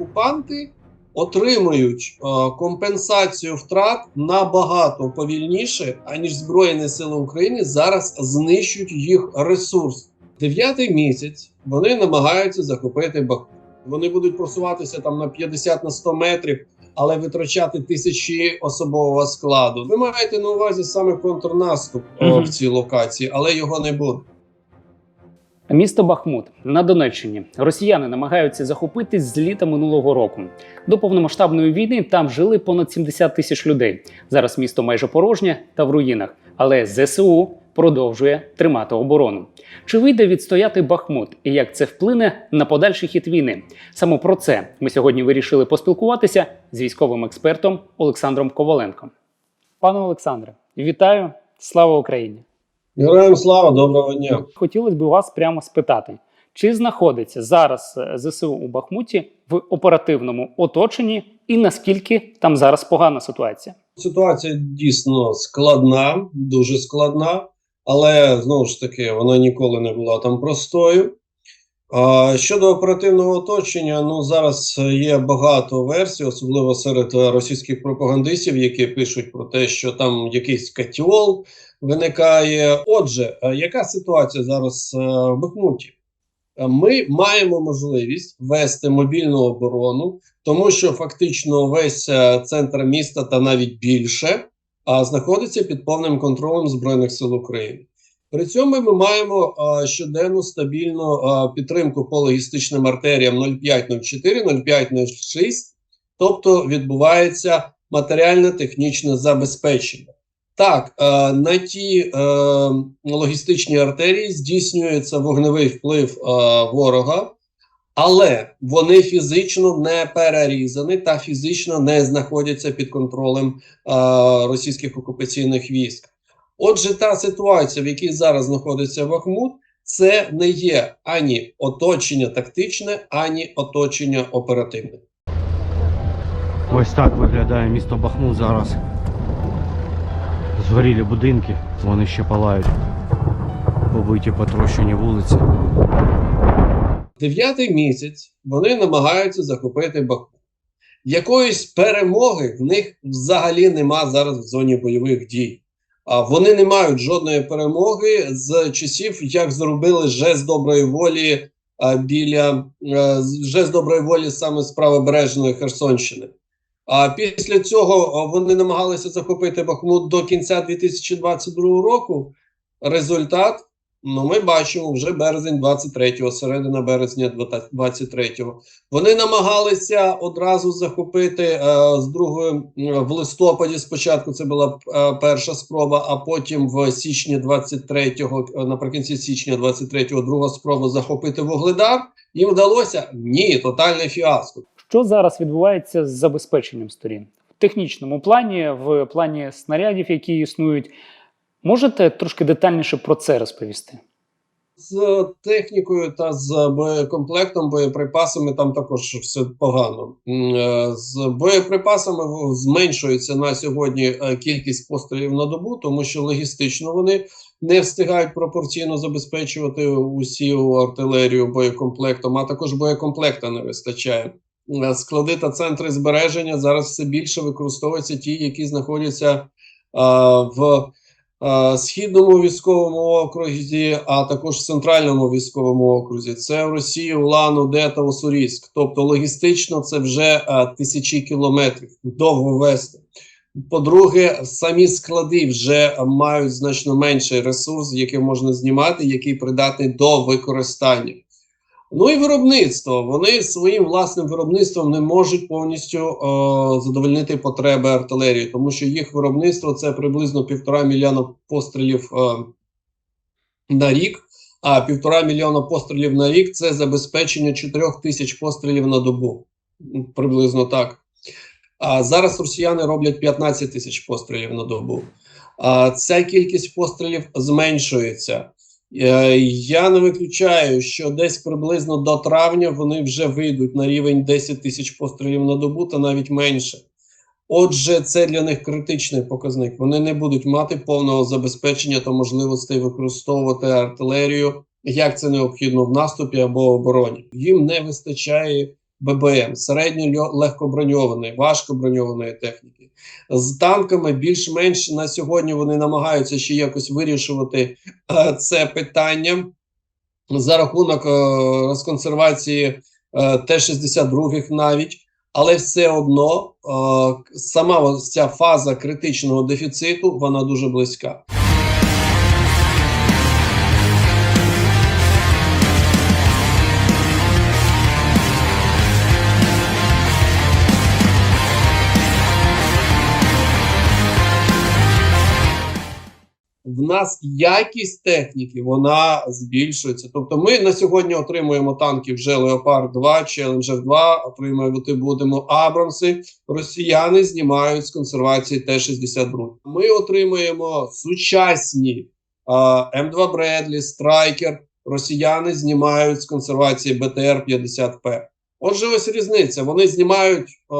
окупанти отримують е, компенсацію втрат набагато повільніше, аніж Збройні Сили України зараз знищують їх ресурс. Дев'ятий місяць вони намагаються захопити Бахмут. Вони будуть просуватися там на 50 на 100 метрів, але витрачати тисячі особового складу. Ви маєте на увазі саме контрнаступ Мгм. в цій локації, але його не буде. Місто Бахмут на Донеччині. Росіяни намагаються захопити з літа минулого року. До повномасштабної війни там жили понад 70 тисяч людей. Зараз місто майже порожнє та в руїнах, але ЗСУ продовжує тримати оборону. Чи вийде відстояти Бахмут і як це вплине на подальший хід війни? Саме про це ми сьогодні вирішили поспілкуватися з військовим експертом Олександром Коваленком. Пане Олександре, вітаю! Слава Україні! Героям слава, доброго дня. Хотілося б вас прямо спитати, чи знаходиться зараз е, ЗСУ у Бахмуті в оперативному оточенні, і наскільки там зараз погана ситуація? Ситуація дійсно складна, дуже складна, але знову ж таки вона ніколи не була там простою. Щодо оперативного оточення, ну зараз є багато версій, особливо серед російських пропагандистів, які пишуть про те, що там якийсь котел виникає. Отже, е, яка ситуація зараз е, в Бахмуті? Е, Ми маємо можливість вести мобільну оборону, тому що фактично весь центр міста та навіть більше знаходиться під повним контролем Збройних сил України. При цьому ми маємо щоденну стабільну підтримку по логістичним артеріям 0504, 0506, тобто відбувається матеріально-технічне забезпечення. Так, е, на ті е, логістичні артерії здійснюється вогневий вплив е, ворога, але вони фізично не перерізані та фізично не знаходяться під контролем е, російських окупаційних військ. Отже, та ситуація, в якій зараз знаходиться Бахмут, це не є ані оточення тактичне, ані оточення оперативне. Ось так виглядає місто Бахмут зараз. Згорілі будинки, вони ще палають. Побиті потрощені вулиці. Дев'ятий місяць вони намагаються захопити Бахмут. Якоїсь перемоги в них взагалі нема зараз в зоні бойових дій. А вони не мають жодної перемоги з часів, як зробили жест доброї волі а, біля жест доброї волі саме з правобережної Херсонщини. А після цього вони намагалися захопити Бахмут до кінця 2022 року. Результат Ну, ми бачимо вже березень 23-го, середина березня 23-го. Вони намагалися одразу захопити е, з другої в листопаді. Спочатку це була е, перша спроба, а потім в січні 23-го, е, наприкінці січня 23-го, друга спроба захопити Вугледар. Їм вдалося ні, тотальне фіаско. Що зараз відбувається з забезпеченням сторін в технічному плані, в плані снарядів, які існують? Можете трошки детальніше про це розповісти? З технікою та з боєкомплектом, боєприпасами там також все погано. Е, З боєприпасами зменшується на сьогодні е, кількість пострілів на добу, тому що логістично вони не встигають пропорційно забезпечувати усю артилерію боєкомплектом, а також боєкомплекта не вистачає. Е, Склади та центри збереження зараз все більше використовуються ті, які знаходяться е, в е, східному військовому окрузі, а також в центральному військовому окрузі. Це в Росії, Улан, Одета, Уссурійськ. Тобто логістично це вже тисячі кілометрів довго вести. По-друге, самі склади вже мають значно менший ресурс, який можна знімати, який придатний до використання. Ну і виробництво. Вони своїм власним виробництвом не можуть повністю е, задовольнити потреби артилерії, тому що їх виробництво це приблизно півтора мільйона пострілів е, на рік. А півтора мільйона пострілів на рік це забезпечення чотирьох тисяч пострілів на добу. Приблизно так. А зараз росіяни роблять 15 тисяч пострілів на добу. А ця кількість пострілів зменшується. Е, Я не виключаю, що десь приблизно до травня вони вже вийдуть на рівень 10 тисяч пострілів на добу та навіть менше. Отже, це для них критичний показник. Вони не будуть мати повного забезпечення та можливостей використовувати артилерію, як це необхідно в наступі або обороні. Їм не вистачає ББМ, середньо легкоброньованої, важкоброньованої техніки. З танками більш-менш на сьогодні вони намагаються ще якось вирішувати е, це питання за рахунок е, розконсервації е, Т-62 навіть. Але все одно сама ця фаза критичного дефіциту вона дуже близька. В нас якість техніки вона збільшується. Тобто, ми на сьогодні отримуємо танки вже Леопард 2, Челенджер 2, отримувати будемо Абрамси. Росіяни знімають з консервації Т-62. Ми отримуємо сучасні М2 Бредлі, Страйкер. Росіяни знімають з консервації БТР-50П. Отже, ось різниця. Вони знімають е,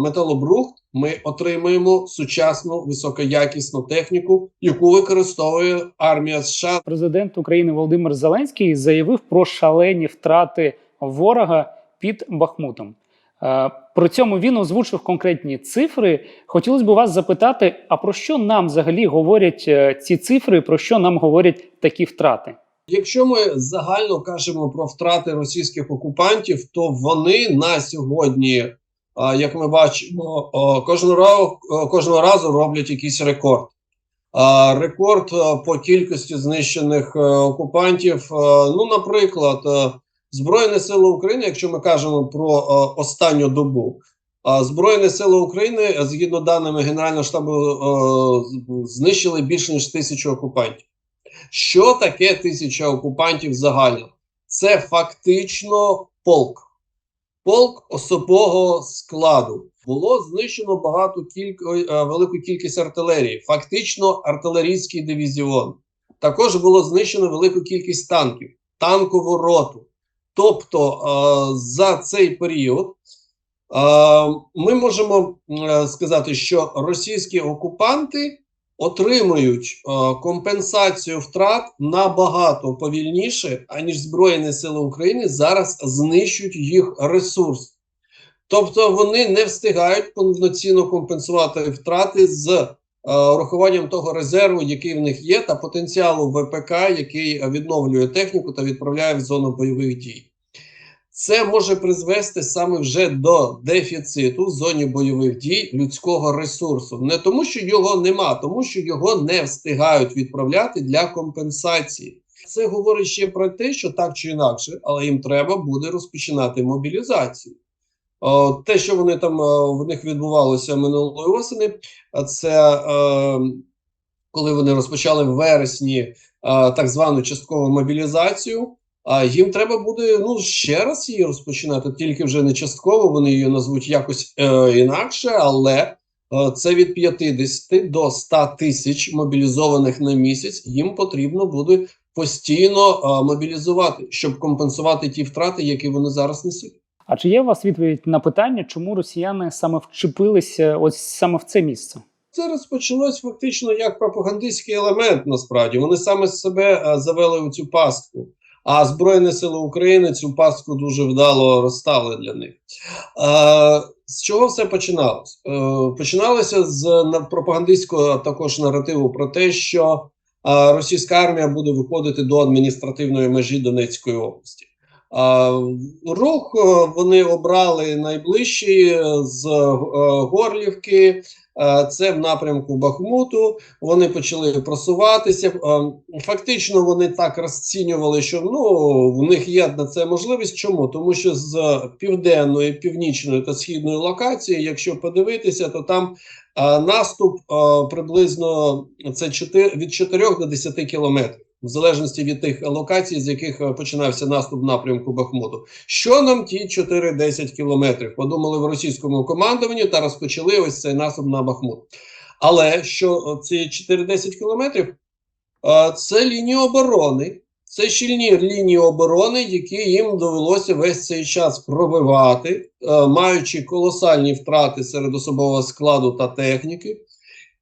металобрухт, ми отримуємо сучасну високоякісну техніку, яку використовує армія США. Президент України Володимир Зеленський заявив про шалені втрати ворога під Бахмутом. Е, При цьому він озвучив конкретні цифри. Хотілося б вас запитати: а про що нам взагалі говорять е, ці цифри? Про що нам говорять такі втрати? Якщо ми загально кажемо про втрати російських окупантів, то вони на сьогодні, як ми бачимо, кожного разу, кожного разу роблять якийсь рекорд. Рекорд е, по кількості знищених е, окупантів. е, Ну, наприклад, Збройні Сили України, якщо ми кажемо про останню добу, Збройні Сили України, згідно даними Генерального штабу, знищили більше ніж тисячу окупантів. Що таке тисяча окупантів загально? Це фактично полк. Полк особового складу. Було знищено багато кілько, е, велику кількість артилерії, фактично артилерійський дивізіон. Також було знищено велику кількість танків, танкову роту. Тобто е, за цей період е, ми можемо сказати, що російські окупанти отримують е, компенсацію втрат набагато повільніше, аніж Збройні Сили України зараз знищують їх ресурс. Тобто вони не встигають повноцінно компенсувати втрати з е, урахуванням того резерву, який в них є, та потенціалу ВПК, який відновлює техніку та відправляє в зону бойових дій. Це може призвести саме вже до дефіциту в зоні бойових дій людського ресурсу. Не тому, що його нема, тому що його не встигають відправляти для компенсації. Це говорить ще про те, що так чи інакше, але їм треба буде розпочинати мобілізацію. Те, що вони там в них відбувалося минулої осені, це е, коли вони розпочали в вересні е, так звану часткову мобілізацію. А їм треба буде ну ще раз її розпочинати, тільки вже не частково. Вони її назвуть якось е, інакше, але е, це від 50 до 100 тисяч мобілізованих на місяць. Їм потрібно буде постійно е, мобілізувати, щоб компенсувати ті втрати, які вони зараз несуть. А чи є у вас відповідь на питання, чому росіяни саме вчепилися ось саме в це місце? Це розпочалось фактично як пропагандистський елемент. Насправді вони саме себе е, завели у цю пастку. А Збройні Сили України цю пастку дуже вдало розставили для них. Е, з чого все починалось? Е, починалося з пропагандистського також наративу про те, що е, російська армія буде виходити до адміністративної межі Донецької області. Рух е, вони обрали найближчий е, з е, Горлівки. Це в напрямку Бахмуту. Вони почали просуватися. Фактично, вони так розцінювали, що ну в них є на це можливість. Чому? Тому що з південної, північної та східної локації, якщо подивитися, то там наступ приблизно це 4, від 4 до 10 кілометрів. В залежності від тих локацій, з яких е, починався наступ в напрямку Бахмуту, що нам ті 4-10 кілометрів? Подумали в російському командуванні та розпочали ось цей наступ на Бахмут. Але що ці 4-10 кілометрів е, це лінії оборони, це щільні лінії оборони, які їм довелося весь цей час пробивати, е, маючи колосальні втрати серед особового складу та техніки.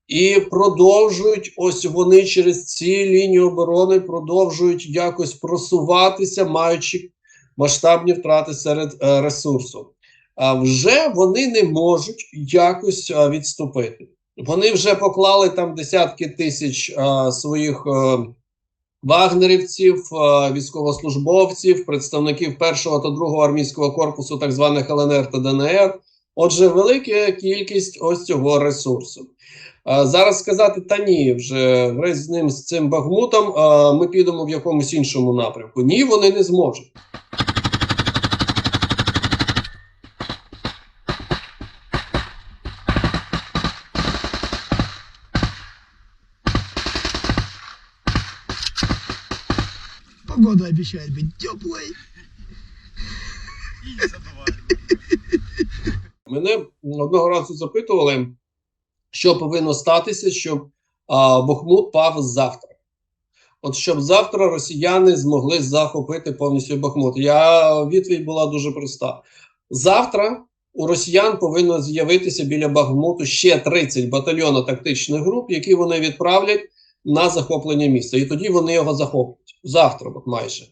І продовжують ось вони через ці лінії оборони продовжують якось просуватися, маючи масштабні втрати серед е, ресурсу. А вже вони не можуть якось е, відступити. Вони вже поклали там десятки тисяч е, своїх е, вагнерівців, е, військовослужбовців, представників першого та другого армійського корпусу, так званих ЛНР та ДНР. Отже, велика кількість ось цього ресурсу. А, зараз сказати, та ні, вже грець з ним з цим Бахмутом, а, ми підемо в якомусь іншому напрямку. Ні, вони не зможуть. Погода обещает быть теплой. Мене одного разу запитували, що повинно статися, щоб а, Бахмут пав завтра. От щоб завтра росіяни змогли захопити повністю Бахмут. Я відповідь була дуже проста. Завтра у росіян повинно з'явитися біля Бахмуту ще 30 батальйонів тактичних груп, які вони відправлять на захоплення міста. І тоді вони його захоплять. Завтра, от майже.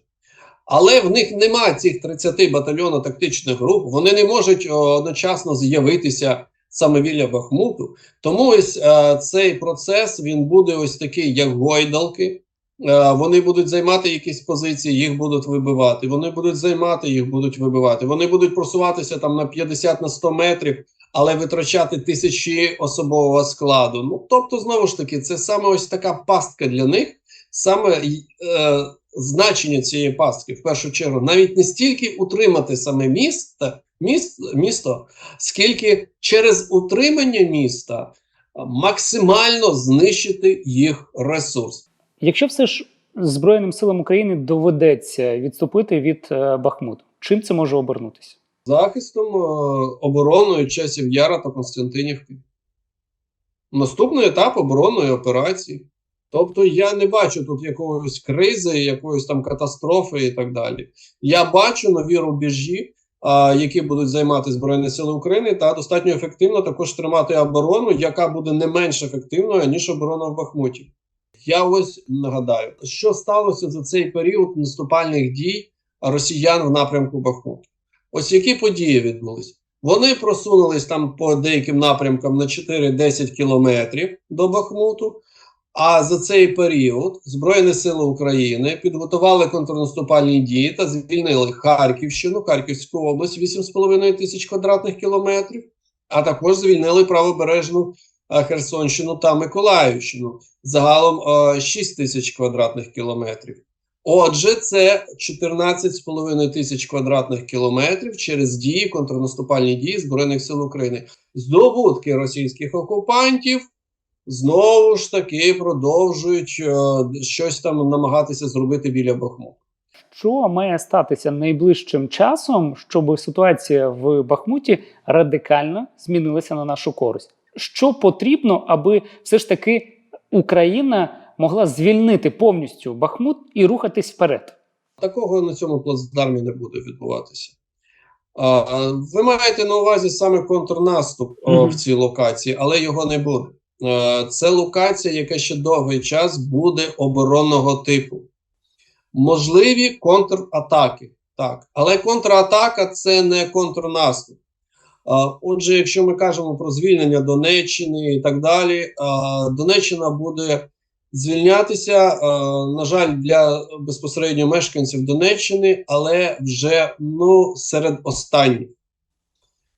Але в них немає цих 30 батальйонів тактичних груп, вони не можуть одночасно з'явитися саме біля Бахмуту. Тому ось е, цей процес він буде ось такий, як гойдалки. Е, вони будуть займати якісь позиції, їх будуть вибивати. Вони будуть займати, їх будуть вибивати. Вони будуть просуватися там на 50 на 100 метрів, але витрачати тисячі особового складу. Ну тобто, знову ж таки, це саме ось така пастка для них, саме е, значення цієї пастки в першу чергу, навіть не стільки утримати саме місто, міст, місто, скільки через утримання міста максимально знищити їх ресурс. Якщо все ж Збройним силам України доведеться відступити від е, Бахмуту, чим це може обернутися? захистом, е, обороною часів Яра та Константинівки. Наступний етап оборонної операції. Тобто я не бачу тут якоїсь кризи, якоїсь там катастрофи і так далі. Я бачу нові рубежі, які будуть займати Збройні Сили України, та достатньо ефективно також тримати оборону, яка буде не менш ефективною, ніж оборона в Бахмуті. Я ось нагадаю, що сталося за цей період наступальних дій росіян в напрямку Бахмуту. Ось які події відбулись. Вони просунулись там по деяким напрямкам на 4-10 кілометрів до Бахмуту. А за цей період Збройні Сили України підготували контрнаступальні дії та звільнили Харківщину, Харківську область 8,5 тисяч квадратних кілометрів, а також звільнили правобережну е, Херсонщину та Миколаївщину загалом е, 6 тисяч квадратних кілометрів. Отже, це 14,5 тисяч квадратних кілометрів через дії, контрнаступальні дії Збройних сил України. Здобутки російських окупантів знову ж таки продовжують е, щось там намагатися зробити біля Бахмуту. Що має статися найближчим часом, щоб ситуація в Бахмуті радикально змінилася на нашу користь? Що потрібно, аби все ж таки Україна могла звільнити повністю Бахмут і рухатись вперед? Такого на цьому плацдармі не буде відбуватися. А, ви маєте на увазі саме контрнаступ Мгм. в цій локації, але його не буде. Е, Це локація, яка ще довгий час буде оборонного типу. Можливі контратаки, так, але контратака це не контрнаступ. Отже, якщо ми кажемо про звільнення Донеччини і так далі, Донеччина буде звільнятися, е, на жаль, для безпосередньо мешканців Донеччини, але вже ну, серед останніх.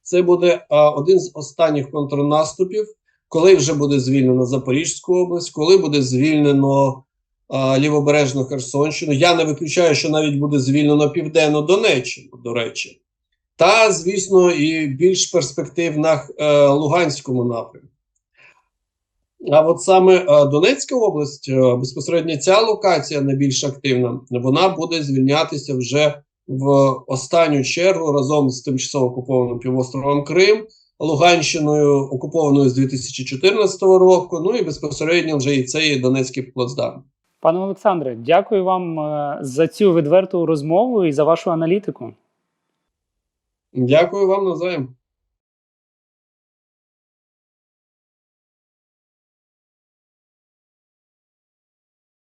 Це буде е, один з останніх контрнаступів, коли вже буде звільнено Запорізьку область, коли буде звільнено е, лівобережну Херсонщину. Я не виключаю, що навіть буде звільнено Південну Донеччину, до речі. Та, звісно, і більш перспектив на е, Луганському напрямку. А от саме е, Донецька область, е, безпосередньо ця локація найбільш активна, вона буде звільнятися вже в останню чергу разом з тимчасово окупованим півостровом Крим, Луганщиною, окупованою з 2014 року. Ну і безпосередньо вже і цей Донецький плацдарм. Пане Олександре, дякую вам е, за цю відверту розмову і за вашу аналітику. Дякую вам навзаєм.